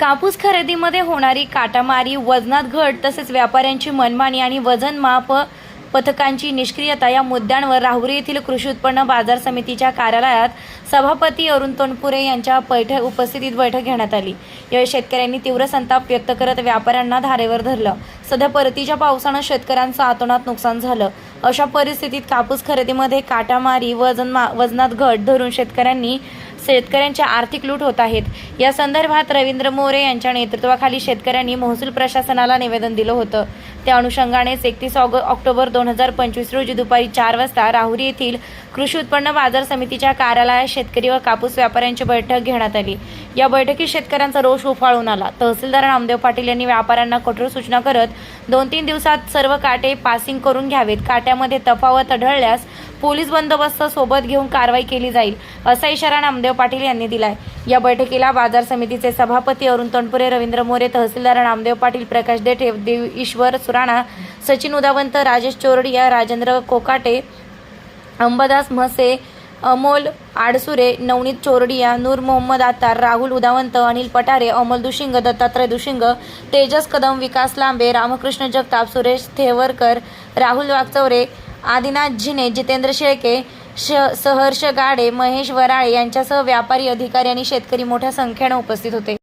कापूस खरेदीमध्ये होणारी काटामारी वजनात घट तसेच व्यापाऱ्यांची मनमानी आणि वजन माप पथकांची निष्क्रियता या मुद्द्यांवर राहुरी येथील कृषी उत्पन्न बाजार समितीच्या कार्यालयात सभापती अरुण तोंडपुरे यांच्या बैठक उपस्थितीत बैठक घेण्यात आली. यावेळी शेतकऱ्यांनी तीव्र संताप व्यक्त करत व्यापाऱ्यांना धारेवर धरलं. सध्या परतीच्या पावसानं शेतकऱ्यांचं आतोनात नुकसान झालं. अशा परिस्थितीत कापूस खरेदीमध्ये काटामारी वजन मा वजनात घट धरून शेतकऱ्यांनी शेतकऱ्यांच्या आर्थिक लूट होत आहेत. या संदर्भात रवींद्र मोरे यांच्या नेतृत्वाखाली शेतकऱ्यांनी महसूल प्रशासनाला निवेदन दिलं होतं. त्या अनुषंगानेच एकतीस ऑग ऑक्टोबर दोन हजार पंचवीस रोजी दुपारी चार वाजता राहुरी येथील कृषी उत्पन्न बाजार समितीच्या कार्यालयात शेतकरी व कापूस व्यापाऱ्यांची बैठक घेण्यात आली. या बैठकीत शेतकऱ्यांचा रोष उफाळून आला. तहसीलदार नामदेव पाटील यांनी व्यापाऱ्यांना कठोर सूचना करत दोन तीन दिवसात सर्व काटे पासिंग करून घ्यावेत. काट्यामध्ये तफावत आढळल्यास पोलीस बंदोबस्त सोबत घेऊन कारवाई केली जाईल असा इशारा नामदेव पाटील यांनी दिलाय. या बैठकीला बाजार समितीचे सभापती अरुण तोंडपुरे रवींद्र मोरे तहसीलदार नामदेव पाटील प्रकाश देठे देव ईश्वर राणा सचिन उदावंत राजेश चोरडिया राजेंद्र कोकाटे अंबादास म्हसे अमोल आडसुरे नवनीत चोरडिया नूर मोहम्मद आतार राहुल उदावंत अनिल पटारे अमोल दुशिंग दत्तात्रय दुशिंग तेजस कदम विकास लांबे रामकृष्ण जगताप सुरेश थेवरकर राहुल वागचौरे आदिनाथ झिने जितेंद्र शेळके श सहर्ष गाडे महेश वराळे यांच्यासह व्यापारी अधिकारी आणि शेतकरी मोठ्या संख्येनं उपस्थित होते.